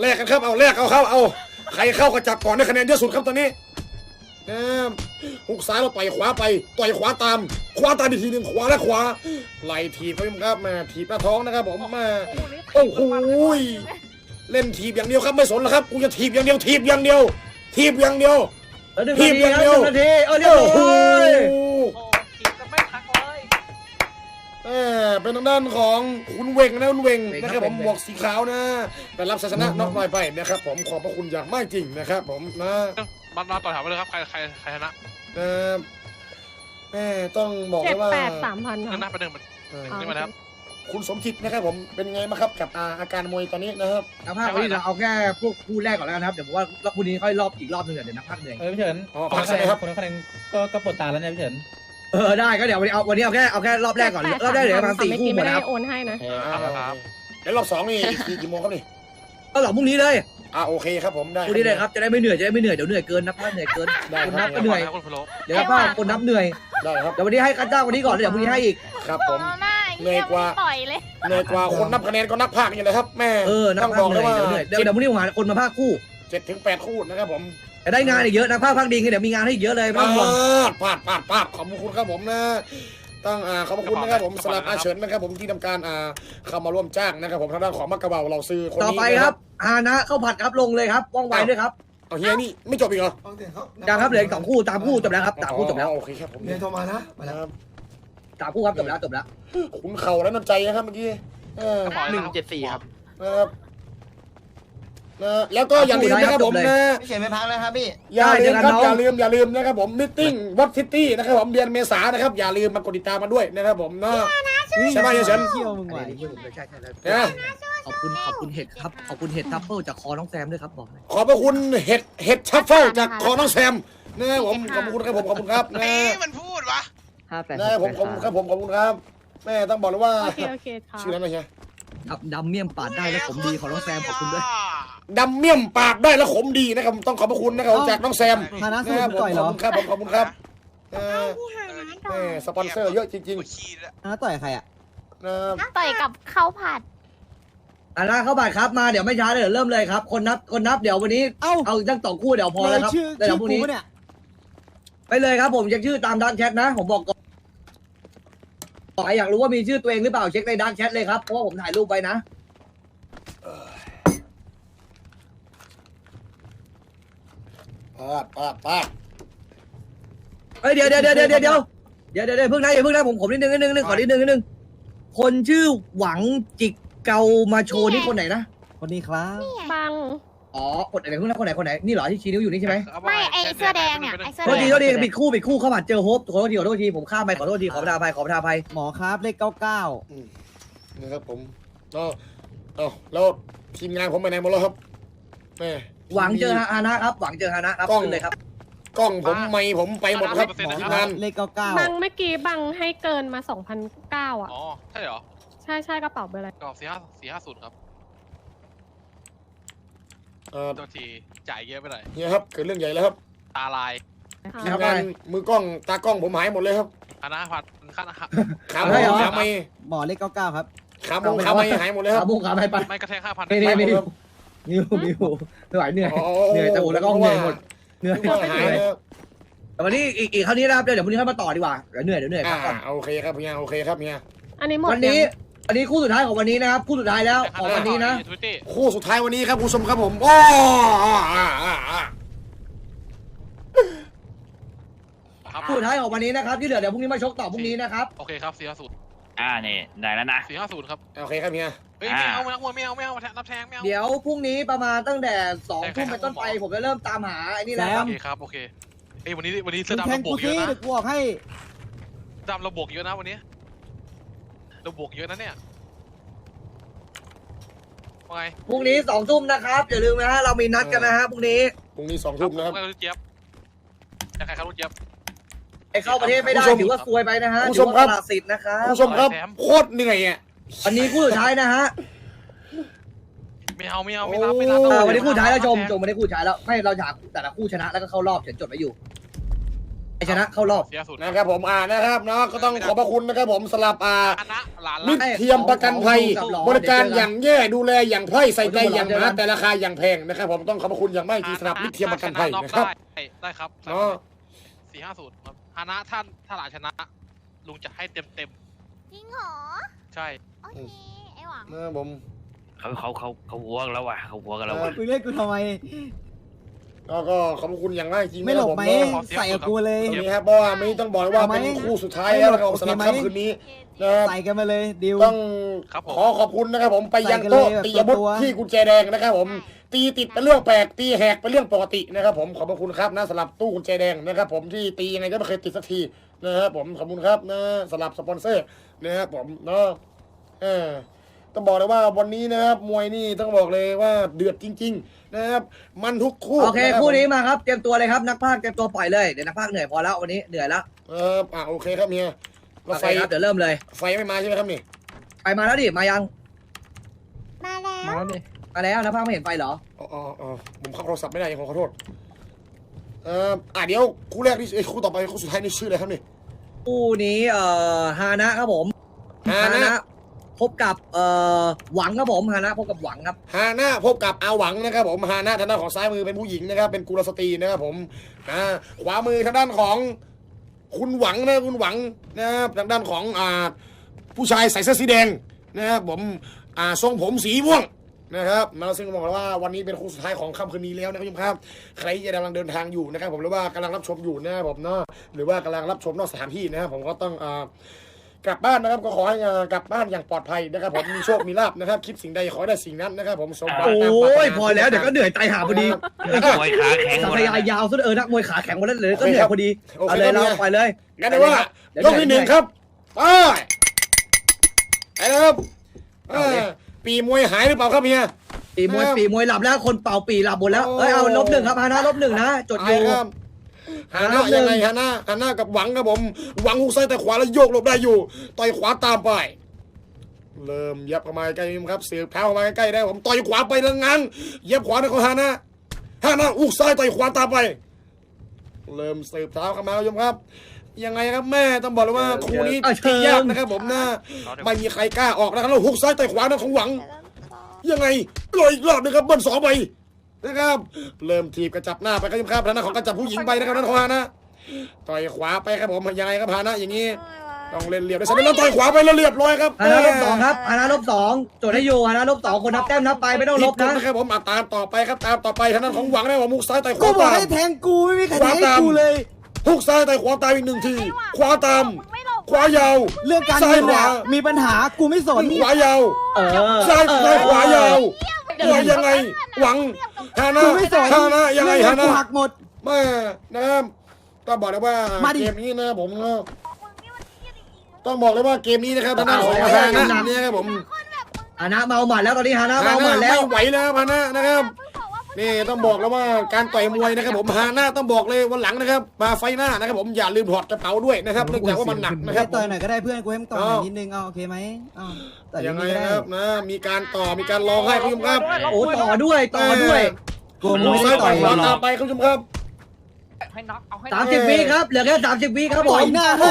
แลกกันครับเอาแลกเอาเข้าเอา ใครเข้าก็จับก่อนได้คะแนนเยอะสุดครับตอนนี้นะครับ หุกซ้ายเราต่อยขวาไปต่อยขวาตาม ขวาตามอีกทีหนึ่งขวาและขวาไหลถีบครับครับมาถีบหน้าท้องนะครับผมมาโอ้โหเล่นถีบอย่างเดียวครับไม่สนแล้วครับกูจะถีบอย่างเดียวถีบอย่างเดียวถีบอย่างเดียวทีบอย่างเดียว
นาทีเออเรียบ
โอ้โห
ร้อย
เออเป็นทางด้านของคุณเวงนะคุณเวงนะครับผมหมวกสีขาวนะแต่รับศาสนะนอกหน่อยไปนะครับผมขอบพระคุณอย่างมากจริงนะครับผมนะ
มามาต่อแถวไปเลยครับใครใครใครชนะ
นะครับแม่ต้องบอก
เจ็
เล
ด
ยว่า
แปดสามพัน
นั่
ค่ะ
นนะประเด็นมัน
เออ
อ๋อ
นี่มาแล้ว
คุณสมคิดนะครับผมเป็นไงบ้างครับกับอาอาการมวยตอนนี้นะครับ
นักภาควันนี้เราเอาแค่พวกคู่แรกก่อนแล้วกันครับ เดี๋ยวผมว่ารอบคู่นี้ค่อยรอบอีกรอบหนึงเดี๋ยวนักภาคเหนื่อย
เออพี่เฉิน
อ๋อพักใช่ไหมครับ
คนละคะแนนก็ก็ปวดตาแล้วเนี่ยพี่เฉิน
เออได้ก็เดี๋ยววันนี้เอาวันนี้เอาแค่เอาแค่รอบแรกก่อน รอบแรกเดี๋ยวประมาณสี่คู่หม
ไม่
ด
ได้
นะครับ
โอนให้นะ
ครับ
แล้วรอบสองนี่กี่กี่โมงครับนี่
ก็หลังพรุ่งนี้เลย
อ่าโอเคครับผมได้
พรุ่งนี้เลยครับ จะได้ไม่เหนื่อย จะได้ไม่เหนื่อย เดี๋ยวเหนื่อยเกินนักภาคเหนื่อยเกิน
ได้
คน
ค
นั
รั
บบก็เหนื่อย
คุณพะโล
เดี๋ยวนักภาคคนนับเหนื่อย
ได้ครับ
เดี๋ยววันนี้ให้ค่าจ้างวันนี้ก่อนแล้วเดี๋ยวพรุ่งนี้ให้อีก
ครับผม
หน้า
เหนื่อยกว่า
ปล่อยเลย
เหนื่อยกว่าคนนับคะแนนก็นักภาคนี่แหละครับแม่
เออ นัก
ต้อง
ภา
บ
ค
อก
เห
เล
นื่
ย
อย
ว่า
เดี๋ยวเหนื่อย เดี๋ยวเดี๋ยวพรุ่งนี้ผมหาคนมาภาคคู่
เจ็ดถึงแปดคู่นะครับผม
จะได้งานอีกเยอะนักภาคภาคดีเดี๋ยวมีงานให้อีกเยอะเลยไม่ต้องห่วง
ปาดปาดปาดขอบคุณครับผมนะต้องอ่าขอบคุณนะครับผมสำหรับอาเฉินนะครับผมที่ทำการอ่าเข้ามาร่วมจ้างนะครับผมทางด้านของมักกะเบาเราซื้อคน
ต่อ
นี้
ไป
นะครับ
ฮานะเข้าผัดครับลงเลยครับว่องไวด้วยครับ
เอาเฮียนี่ไม่จบอีกเหรอ
ฟังเสียงเขา
ยังครับเหลืออีกสองคู่ตามคู่จบแล้วครับตามคู่จบแล้ว
อ๋อโอเคครับผม
เมียโทรมานะมา
นะ
แล้ว
ครับ
ตามคู่ครับจบแล้วจบแล้ว
คุณเข่าและน้ำใจนะครับเมื่อกี้เออ
หนึ่งเจ็ดสี่ครับ
นะครับ นะแล้วก็อย่าลืมนะครับผมนะ
พี่เฉยไม่พักแล้วครับพี่
อย่าลืมครับอย่าลืมอย่าลืมนะครับผมมิทติ้งวัดซิตี้นะครับผมเดือนเมษายนนะครับอย่าลืมมากดติดตามมาด้วยนะครับผมเนาะใช่ไหมเฮียเฉิน
เที่ยวมึงไหว
อันนี้ใช่ใช่ใช่
นะ
ขอบคุณขอบคุณเห็ดครับขอบคุณเห็ดทัฟเฟิลจากคอน้องแซมด้วยครับบอกเลย
ขอบพระคุณเห็ดเห็ดชัฟเฟิลจากคอน้องแซมนะครับผมขอบคุณครับผมขอบคุณครับนะ
มันพูดวะ
ห้าแปด
นะครับผมขอบคุณครับผมขอบคุณครับแม่ต้องบอกเลยว่า
โอเคโอเคค่ะ
ชื่ออะไรนะเฮีย
ดำดำเมี่ยมปาดได้แล้วผมดีของน้องแซมขอบคุณด้วย
ดำเมี่ยมปากได้แล้วขมดีนะครับต้องขอบพระคุณนะครับผมจากน้องแซม
ฮานะสู้
นะครับผม
ต่อยเห
ข
ร
อบ
อ
คุณครับผมขอบคุณครับเออ
พี่หาก่อ
แม่
น
สปอนเซอร์เยอะจริง
ฮานะต่อยใครอะ
ๆนะครับ
ต่อยกับข้าวผัด
อันนั้นเข้าบัตรครับมาเดี๋ยวไม่ช้าเลยเดี๋ยวเริ่มเลยครับ คนนับคนนับเดี๋ยววันนี้
เอ้า
เอาตั้งสองคู่เดี๋ยวพอแล้วครับ
ชื่อ
เดี๋ยว
ชื่อ
พรุ่ง
กู
นี้
ปะเนี่ย
ไปเลยครับผมเช็คชื่อตามดักแชทนะ ผมบอกก่อน ใครอยากรู้ว่ามีชื่อตัวเองหรือเปล่าเช็คในดักแชทเลยครับ เพราะว่าผมถ่ายรูปไปนะ
ปาดปาดปาด
เฮ้ยเดี๋ยวเดี๋ยวเดี๋ยวเดี๋ยวเดี๋ยวเดี๋ยวเดี๋ยวเดี๋ยวเดี๋ยวเพิ่งนะอย่าเพิ่งนะผมผมนิดนึงนิดนึงนิดนึงขอนิดนึงนิดนึงคนชื่อหวังจิกเกามาโชว์นี่คนไหนนะ
คนนี้ครับ
บัง
อ๋อคนไหนเพิ่งนะคนไหนคนไหนนี่เหรอที่ชี้นิ้วอยู่นี่ใช่ไหม
ไม่ไอเสื้อแดงอะไอเสื้อ
โทษ
แด
ที
ง
โทษทีปิดคู่ปิดคู่เข้ามาเจอโฮปขอโทษทีขอโทษทีผมข้ามไปขอโทษทีขอประทานอภัยขอประทานอภัย
หมอครับเลขเก้าเก้า
นะครับผมก็เอาแล้วทีมงานผมไปไหนหมดแล้วครับแม่
หวังเจอฮานะครับ หวังเจอฮานะครับ
กล้อง
ขึ้นเลยครับ
กล้องผมไม่ผมไปหมดครับ
หมอ
ที
ค
ม
รับ
งาน
เลขเก้าเก้า
บังเมื่อกี้บังให้เกินมาสองพันเก้าอะ
อ๋อใช่เหรอ
ใช่ใช่กระเป๋าเบอร์อะไร
ก็สี่ห้าสี่ห้าศูนย์ครับ
เอ่อ
ตัวทีจ่ายเยอะไปหน่อย
เฮียครับเกิดเรื่องใหญ่แล้วครับ
ตาลาย
ทีมงานมือกล้องตากล้องผมหายหมดเลยครับ
คณะพัดขั้นหัก
ขาหม
อะไร
ง
เหรอ
ขาไม่
หมอเลขเก้าเก้าครับ
ขาหมงขาไม่หายหมดเลยค
ขา
รับ
บุ้งขาไปไป
ไม่กระแทกห้าพัน
นี่นี่นี่มิวมิวไม่ไหวเหนื่อยเหนื่อยแต่โอ้แล้วก็เหนื่อยหมดเหนื่อย
นึกว่าหายแล้ว
แต่วันนี้อีกอีกคราวนี้นะครับเดี๋ยวเดี๋ยวพรุ่งนี้ค่อยมาต่อดีกว่าเดี๋ยวเหนื่อยเดี๋ยวเหนื่อย
อ่า
พักก่อน
โอเคครับเฮียโอเคครับเฮีย
อันนี้หมด
วันนี้
ยัง
อันนี้คู่สุดท้ายของวันนี้นะครับคู่สุดท้ายแล้วของวันนี้นะ
ทวิตตี้
คู่สุดท้ายวันนี้ครับคุณผู้ชมครับผมโอ้อ่าอ่าอ่าอ่า
ครับ
คู่สุดท้ายของวันนี้นะครับที่เหลือเดี๋ยวพรุ่งนี้มาชกต่อพรุ่งนี้นะครับ
โอเคครับสี่ห้าศูนย์
อ่านี่ได้แล้วนะ
สี่ห้าศูนย์ครับ
โอเคครับเฮีย
เฮ้ยไม่เอาไม่เอาไม่เอาไม่เอารับแทงไม่เอา
เดี๋ยวพรุ่งนี้ประมาณตั้งแต่สองทุ่มเป็นต้นไปผมจะเริ่มตามหาไอ้นี่แล้วครับ
โอเคครับโอเคเอ้ยวันนี้วันนี้เสื้
มึ
องดำ
แท
เรา
ง
บ
กู
วกเย
สิ
อะนะ
เดี๋ยวกูบอกให้
ดำเราบวกเยอะนะวันนี้ เราบวกเยอะนะเนี่ยว่าไง
พรุ่งนี้สองทุ่มนะครับอย่าลืมนะฮะเรามีนัดกันนะฮะพรุ่งนี้
พรุ่งนี้สองทุ่มนะครับ
ใครรู้เจี๊ยบใครครับรู้เจี๊ยบ
ไอ้เข้าประเทศไม่ได้
ผู้ชม
ถือว่าซวยไปนะฮะ
ผู้
ถื
ช
อ
ม
ว่า
ครับ
ตลาดสิทธิ์นะครับ
คุณผู้ชมครับโคตรเหนื่อยอะ
วันนี้คู่สุดท้ายนะฮะ
ไม่เอาไม่เอาไม่รับไม่รับ
เออวันนี้คู่สุดท้ายแล้วชมชมวันนี้คู่สุดท้ายแล้วไม่เราอยากแต่ละคู่ชนะแล้วก็เข้ารอบเขียนจดไว้อยู่ ไอชนะเข้ารอบ
เสียศูนย์
นะครับผมอ่านะครับเนาะก็ต้องขอบพระคุณนะครับผมสลับอ่า
คณะหลาน
มิ
ละ
ตรเทียมประกันภัย บริการอย่างแย่ดูแลอย่างไพร่ใส่ใจอย่างหนาแต่ราคาอย่างแพงนะครับผมต้องขอบพระคุณอย่างมากที่สนับมิตรเทียมประกันภัยนะครับ
ได้ได้ครับ
เนาะ
สี่ห้าศูนย์ครับฮานะท่านถ้าหลานชนะ ลุงจะให้เต็มเต็ม
จริงเหรอ
ๆใช่
โอเคไอ้หวัง
นะครับผม
เขาเขาเขาเขาหัวกันแล้วว่ะเขาหัวกันแล้วว่ะ
มึงเรียกกูทำไม
แล้วก็ขอบพระคุณอย่างมากจริงๆ
ไม่หลบ
นะครับ
ไหม
ผม
ใส่กับกูเลย
ตรงนี้ครับเพราะว่าไม่ต้องบอกเลยว่า
เอาไหม
เป็นคู่สุดท้ายแล้วนะครับสำหรับ
โอเคไหม
ค่ำคืนนี้นะครับ
ใส่กันมาเลยดิว
ต้อง
ครับผม
ขอขอบคุณนะครับผมไปยัง
ใส่กัน
โต๊ะ
เลย
ตีอาวุธ
ตัวๆ
ที่กุญแจแดงนะครับผมตีติดเป็นเรื่องแปลกตีแหกเป็นเรื่องปกตินะครับผมขอบพระคุณครับนะสำหรับตู้กุญแจแดงนะครับผมที่ตียังไงก็ไม่เคยติดสักทีนะครับผมขอบคุณครับนะสำหรับสปอนเซอร์นะครับผมเนาะเออ ต้องบอกเลยว่าวันนี้นะครับมวยนี่ต้องบอกเลยว่าเดือดจริง ๆ นะครับ มันทุกคู่
โอเค
นะรับ
คู่นี้
ผม
มาครับ เตรียมตัวเลยครับ นักพากย์เตรียมตัวปล่อยเลย เดี๋ยวนักพากย์เหนื่อยพอแล้ววันนี้ เหนื่อยแล้ว
เอออะโอเคครับเฮีย
โอ
แล้ว
เค
ไฟ
ครับ เดี๋ยวเริ่มเลย
ไฟไม่มาใช่ไหมครับนี่
ไปมาแล้วดิ มายัง
มาแล้ว
มาแล้วนี่
มาแล้วนักพากย์ไม่เห็นไฟเหรอ
อ๋ออ๋ออ๋อผมเข้าโทรศัพท์ไม่ได้ขอขอโทษเอ่ออะเดี๋ยวคู่แรกนี่เอ้ยคู่ต่อไปคู่สุดท้ายนี่ชื่ออะไรครับนี่
คู่นี้เอ่อฮานะครับผม
ฮานะ
พบกับเอ่อหวังครับผมฮานะพบกับหวังครับ
ฮาน่าพบกับอาหวังนะครับผมฮาน่าทางด้านของซ้ายมือเป็นผู้หญิงนะครับ เป็นกุลสตรีนะครับผมอ่าขวามือทางด้านของคุณหวังนะคุณหวังนะครับทางด้านของอ่าผู้ชายใส่เสื้อสีแดงนะครับผมอ่าทรงผมสีม่วงนะครับมาซึ่งบอกเลยว่าวันนี้เป็นคู่สุดท้ายของค่ำคืนนี้แล้วนะครับคุณผู้ชมครับใครที่กำลังเดินทางอยู่นะครับ ผมหรือว่ากำลังรับชมอยู่นะครับผมเนาะหรือว่ากำลังรับชมนอกสถานที่นะครับผมก็ต้องอ่า กลับบ้านนะครับก็ขอให้อ่ากลับบ้านอย่างปลอดภัยนะครับผมมีโชคมีลาบนะครับคิดสิ่งใดขอให้ได้สิ่งนั้นนะครับผมสมหวัง
โอ
ตามปราร้
ย
ถนา
พอแล้วเดี๋ยวก็เหนื่อยตายหาพอดี
มวยขาแข็ง
สั
หม
พ
ด
ยายาวสุดเออนักมวยขาแข็งหมดแล้วเลยก็เหนื่อยพอดี
โอเค
เอาเลย
ครับ
เรา
เนี่ย
ไปเลย
งั้นเดี๋ยวว่า
เดี๋ยวย
กที่หนึ่งครับไปไปนะครับ
เอาเลย
เออปีมวยหายหรือเปล่าครับเฮีย
ปีมวย
ครับ
ปีมวยหลับแล้วคนเป่าปีหลับหมดแล้ว
โอ้
เอ้ยเอาลบหนึ่งครับฮานะลบหนึ่งนะจดอยู่
ไปครับ ฮา
ฮา
น่า
น่า
ยังไง
หนึ่ง
ฮาน่าฮาน่ากับหวังครับผมหวังหุกซ้ายแต่ขวาแล้วโยกหลบได้อยู่ต่อยขวาตามไปเริ่มยับเข้ามาใกล้ๆครับเสียบเท้าเข้ามาใกล้ๆได้ผมต่อยขวาไปแล้วงั้นเย็บขวาในของฮาน่าฮาน่าอุกซ้ายต่อยขวาตามไป เริ่มเสียบเท้าเข้ามาครับผู้ชมครับยังไงครับแม่ต้องบอกเลยว่าคู่นี้
เอาเชิ
ที่
ญ
ยากนะครับผมนะไม่มีใครกล้าออกนะครับแล้วหุกซ้ายต่อยขวานะของหวัง ยังไงลอยอีกรอบหนึงครับเบิ้ลสองไป นะครับ เริ่มทีบกระจับหน้าไปครับครับทางด้านของกระจับผู้หญิงไปนะครับทางด้านของฮานะต่อยขวาไปครับผมยังไงครับฮานะอย่างนี้ต้องเล่นเรียบได้สำเร็จแล้วต่อยขวาไปแล้วเรียบร้อยครับ
ฮานะลบสองครับฮานะลบสองจดให้อยู่ฮานะลบสองคนนับแต้มนับไปไม่ต้องล
ผิด
บ
กฎ
นะ
นะครับผมอะตามต่อไปครับตามต่อไปทางด้านของหวังนะว่ามุกซ้ายต่อยข
กู
วา
บอก
ตาม
ให้แทงกูไม่มีใครแทงให้
ขวาตาม
กูเลย
ฮุกซ้ายต่อยขวาตามอีกหนึ่งทีขวาตาม
มึงไม่หลบ
ขวายาว
เรื่องการ
ซ้าย
เงิน
ขวา
น่ะมีปัญหากูไม่สน
ขวายาว
เออ
ซ้ายซ้ายขวายาว ขวายังไง หวังฮานะ
กูไม่สน
ฮานะยังไง
เรื่
ฮา
กู
นะ
หักหมด
แม่นะครับต้องบอกเลยว่า
มาดิ
เกมนี้นะผมนะ
มึงนี่มันเครียดจริงๆ
ต้องบอกเลยว่าเกมนี้นะครับทางด้านของ
เอา
ฮานะ
เอา
เนี่ยครับผม
ฮานะเมาหมัดแล้วตอนนี้ฮานะ
ฮา
เมาหมั
นะ
ดแล้ว
ไม่ไหวแล้วฮานะนะครับ นี่ต้องบอกแล้วว่าการต่อยมวยนะครับผมฮานะต้องบอกเลยวันหลังนะครับ มาไฟหน้านะครับผมอย่าลืมถอดกระเป๋าด้วยนะครับเนื่องจากว่ามันหนักนะค
ให้
รับผ
ต่อย
ม
หน่อยก็ได้เพื่อนกูให้มึงต่อยหน่อยนิดนึงเอาโอเคไหมเอาต่อย
ยังไง
นิดนึ
นะครับนะ มีการต่อมีการร้องให้คุณผู้ชมครับ
โอ้ต่อด้วยต่อด้วย
กู
ลู
ไม่
ก
ได้
ซ้าย
ต่
ต่
อ
อยยขวาตามไปคุณผู้ชมครับ
สามสิบวิครับเหลือแค่สามสิบวิครับผ
ต่อ
ม
ยหน้า
โอ้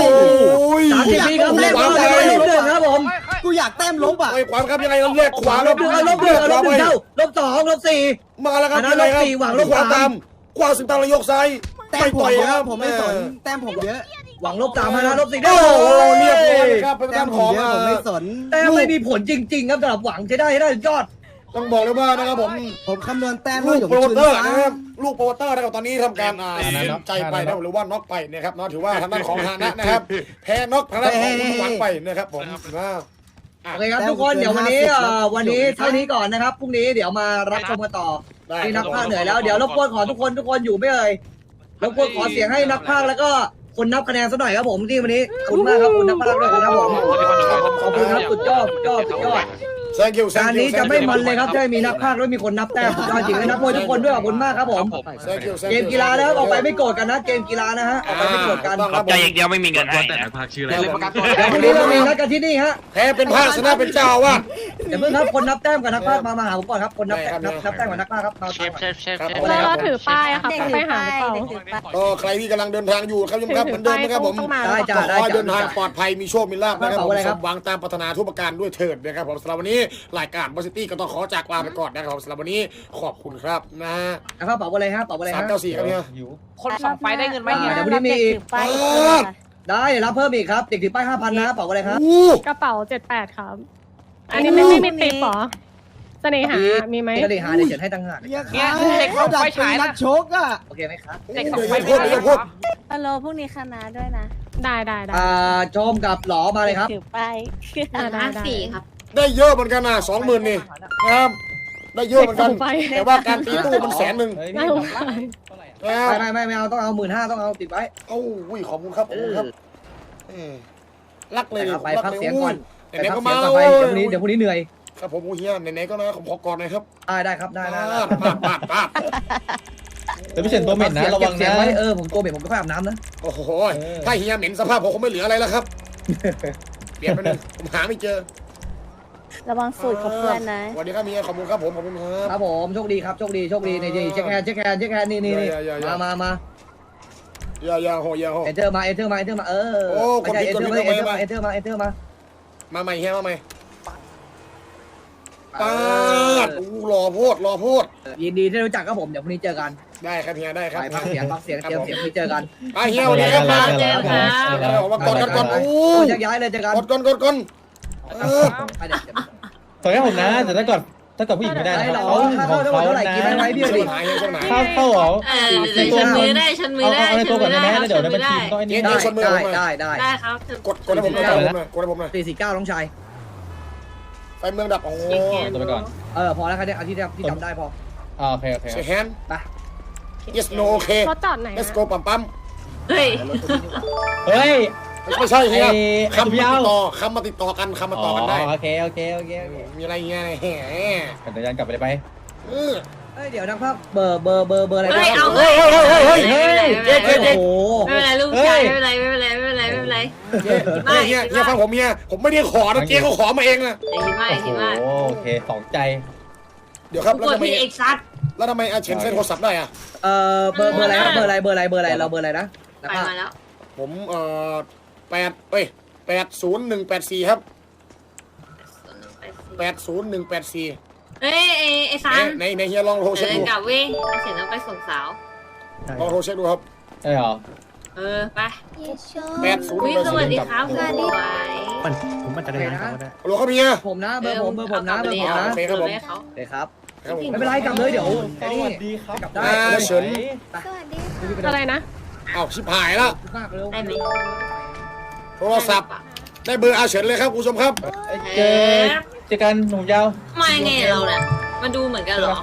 ให้
ย
สามสิบวิครับเล่นบอลเลยลบหนึ่งครับผม
ค่อย
กูอยากแต้มลบอะ
ไอ้ขวานครับยังไงเราแยกขวา
ล
แล้ว
บหนึ่งเอาลบหนึ่งเอาลบหนึ่งเท่าลบสองลบสี่
มาแล้วครับ
อันนั้น
ยังไงครับ
ลบสี่หวังลบ
ขวา
สาม
ตามขวาสิบตามระยกซ้าย
แต้ม
ไม่
ผม
ต่อย
เย
ครั
อะ
บ
ผมไม่สน แต้มผมเยอะ
หวังลบสามนะลบสี่
โอ้
ได้
โหเรียบร้อยเลยครับเป็น
แต้
ด้ามน
ผ
ข
ม
อง
เยอะผมไม่สน
แต่ไม่มีผลจริง ๆ ครับสำหรับหวังจะได้ให้ได้ยอด
ต้องบอกเลยว่านะครับผม
ผมคำนวณแต้ม
ลู
ว่ากอยู่
โปรโม
ชุน
เตอร์
ฟ้า
นะครับลูกโปรโมเตอร์นะครับตอนนี้ทำการอ่าสิ้นใจไปนะหรือว่าน็อกไปนะครับเนาะถือว่าทางด้านของฮานะนะครับแพ้น็อกทางด้านของคุณหวังไปนะครับผมนะ
โอเคครับทุกคนเดี๋ยววันนี้เอ่อวันนี้เท่านี้ก่อนนะครับพรุ่งนี้เดี๋ยวมารับชมกันต่อ
ได้
นี่นักพากย์เหนื่อยแล้วเดี๋ยวรบกวนขอทุกคนทุกคนอยู่ไม่เอ่ยรบกวนขอเสียงให้นักพากย์แล้วก็คนนับคะแนนสักหน่อยครับผมที่วันนี้ขอบคุณมากครับคุณนักพากย์ด้วยครับผมขอบคุณครับสุดยอดสุดยอดสุดยอด
แซงคิวแซง
การ
คิว
นี้จะไม่มันเลยครับถ้าไม่มีนักพากย์ด้วยมีคนนับแต้มสุดยอดจริงเลยนักมวยทุกคนด้วยขอบคุณมากครับผม
แซงคิวแซง
เก
คิว
มกีฬาแล้วออกไปไม่โกรธกันนะ เกมกีฬานะฮะออกไปไม่โกรธกัน
ต้องครับผ
ใจ
ม
อย่างเดียวไม่มีเงินให้นะ
เดี๋ยวประกันตัว
เดี๋ยวพรุ่งนี้เรามีนัดกันที่นี่ฮะ
แพ้เป็นพระชนะเป็นเจ้าว่ะ
เดี๋ยวเพิ่งครับคนนับแต้มกับนักพากย์มามาหาผมก่อนครับคนนับแต้มนับนับแต้มกับนักพากย์ครับมา
เชฟเชฟเชฟ
ครับ
เชฟ
แล้วเราถือป้ายอะค่ะ
เด็ก
ต้อง
ถื
ไป
อ
หา
ป้า
หรื
ย
อเปล่า
เด็กถือป้าย
ก็ใครที่กำลังเดินทางอยู่ครับยมครับเหมือนเดิมนะครับผม
ต้องมา
ได้จ้า
ข
ได้
อให้
จ้า
เดินทางปลอดภัยมีโชคมีลาภนะครับผมสมหวังตามปรารถนาทุกประการด้วยเถิดนะครับผมสำหรับวันนี้รายการบอสซิตี้ก็ต้องขอจากลาไปก่อนนะครับผมสำหรับวันนี้ขอบคุณครับนะฮะ
นะครับเป๋าอะไรฮะเป๋าอะไร
สาม
ฮะ
เก้าสี่ครับเนี่ย
คนสองไฟได้เงินไหม
เดี๋ยวพรุ่งนี้มีอีก
ป้าย
ได้รับเพิ่มอีกครับ เด็กถือป้ายห้าพันนะเป๋าอะไรครับ
อู้
กระเป๋าเจ็ดแปดครับ อันนี้ไม่ไม่มีติปเหรอเสน่หา มีไหม
ก็เลยหาเดี๋ยวเขียนให้ตั้งหาก
เฮียครับเขาดักเป็นนักชกอะ
โอเคไหมครับ
เด็กสองไฟพูดเดี๋ยวพูด
ฮัลโหลพรุ่งนี้คณะด้วยนะ
ได้ได้ได้
อ่าโจมกับหลอมาเลยครับ
ถือป้าย
ได้ได้ได้
ได้เยอะเหมือนกันนะสองหมื่นนี่นะครับได้เยอะเหมือนกัน
ไป
แต่ว่าการตีตู้มันแสนหนึ่ง
ได้ลงไป
นะครับ
ไม่ไม่ไม่ไม่เอาต้องเอาหมื่นห้าต้องเอาติดไว้
เอ้าอุ้ยขอบคุณครับขอบคุณครับเออรักเลย
ไป
รัก
พัก
เลย
เสียงก่อน
ไห
ไป
นๆ
พั
ก็
กเสี
มาย
ง
แล้
ต่อ
ว
ไปเดี๋ยวพรุ่งนี้เดี๋ยวพรุ่งนี้เหนื่อย
ครับผมโอ้เฮียไหนๆก็นะผมขอก่อนหนะครับ
ได้ได้ครับได้ได้ได้
ปาดปาดปาด
แต่พี่เฉินตัวเหม็นนะระวัง
เก็บเสีย
นะ
ไว้เออผมตัวเหม็นผมไม่ค่อยอาบน้ำนะ
โอ้โหถ้าเฮียเหม็นสภาพผมคงไม่เหลืออะไรแล้วครับเปลี่ยนไปหนึ่งผมหาไม่เจอ
ระวังสูตรกับเพื่อนนะ
สวัสดีครับเมียขอบคุณครับผมขอบคุณค
ค
รั
รั
บบ
ผมโชคดีครับโชคดีโชคดีนี่นี่เช็คแฮนด์เช็คแฮนด์เช็คแฮนด์นี่นี่นี่
อย่าอย่าอย่า
มามามา
อย่าอย่าโหอย่าโห
เอนเตอร์มาเอนเตอร์มาเอนเตอร์มาเออ
โอ้
ไม่ใช่
ก
เอ
ด
น
ผิ
เตอ
ด
ร์
ก
มา
ดผิ
เอ
ด
นเตอร์มาเอนเตอร์มาเอนเตอร์มา
มาใหม่เฮียมาใหม่
เอ
ปา
อ
ดอู้รอโพดรอโพด
ยินดีที่รู้จักครับผมเดี๋ยวพรุ่งนี้เจอกัน
ได้ครับเฮียได้ครับ
ไปพักเสียงพักเสียงเตรียมเสียงที่เจอกัน
ไปเฮียวันนี้ครับมาเอามากดกันก่อนโอ้
โอ้ยย้ายเลยเจอกัน
กดก่อนกดก่อนเออ
ไปเดี๋ยวเดี๋ยว
ขอให้ผมนะ แต่ถ้ากดถ้ากดผู้หญิงไม่ได้นะ
ได้
ค
เหร
รับ
อ
เขา
ค่าเข้าทั้งหมดเท่าไหร่กี่ใบไว้พี่
ช่ว
ดิ
งไหนช่วงไหน
ค่าเข้าเหรอ
เออฉันมือได้ฉันมือ
เอา
ได้
เอาในตัวก่อนได้ไหมแล้วเดี๋ยวในบัญชีก็ไอ้นี่
เดี๋
ได้
ยวชนมือ
ได้
ผมหน่อย
ได้ได้
ได้ครับ
กดกดให้ผมหน่อยกดให้ผมหน่อยกดให้ผมหน่อย
สี่สี่เก้าน้องชาย
ไฟเมืองดับโอ้
ตัวไปก่อน
เออพอแล้วครับเนี่ยเอาที่ที่จำได้พอ
อ่าโอเคโอเค
เสียแฮนด์
ไป
yes no okay
รถจอดไหนอะ
let's go ปั๊มปั๊ม
เฮ้ย
เฮ้ย
ไม่ใช่เฮีย
ไอ้
คำมาติดต่อคำมาติดต่อกันคำมาต่อกันได้
โอเคโอเคโอเคโอเค
มีอะไรเงี้ยแหม
กันเดี๋ยวยันกลับไปเลยไป
เออ
เอ้ยเดี๋ยวนักภาพเบอร์เบอร์เบอร์เบอร์อะไร
เฮ้ย
นะ
เอา
เฮ้ยเฮ้ยเฮ้ยเฮ้ยเฮ้ย
ไม่เป็นไร
โอ้โห
ไม่เป็นไรลูกชายไม่เป็นไรไม่เป็นไรไม่เป็นไรไม่เป็นไร
เฮียเฮียเฮียฟังผมเฮียผมไม่ได้ขอนะเจ๊เขาขอมาเองนะ
อย่าคิดมากอ
โอ้
ย่า
โห
คิดมาก
โอเคสองใจ
เดี๋ยวครับ
กู
แล้ว
กด
ทำไม
พี่เอกซัด
แล้วทำไมอาเฉินใช้โทรศัพท์ได้อะ
เอ่อเบอร์เบอร์อะไรนะเบอร์อะไรเบอร์อะไรเบอร์อะไรเราเบอร์อะไรนะนัก
ไป
ภาพ
มาแล้ว
ผมเอ่อ แปดเอ้ยแปดศูนย์หนึ่งแปดสี่ครับแปดศูนย์หนึ่งแปดสี่
เฮ้ยไอ้ไอ้ซัน
ในในเฮียลองโทร
เดิ
เช็คดู
นกลับเว้ยเสียงต้องไปส่งสาว
ลองโทรเช็คดูครับ
ใช่เหรอ
เออไป
แปดศูนย์
อุ้ย
แปด
ส
สี่
วัสดีครับสวัสดี
ผมมันจะได้นะ
ฮัลโหลครับเฮีย
ผมนะเบอร์ผมเบอร์ผมนะเบอร์ผมนะ
โอเคครับผม
เขา
โอเคครับ
ครับผม
ไม่เป็นไรกลับเลยเดี๋ยว
สวัสดีครับ
กลับได้
อ่าเฉิน
สวัสดี
อะไรนะ
อ้าวชิบหายแล้ว
มากเร็ว
ได้ไหม
โทรศัพท์ได้เบอร์อาเฉินเลยครับคุณผู้ชมครับ
เจอเจอกันหนุ่มยาว
มาไงเราเนี่ยมาดูเหมือนกันเหรอ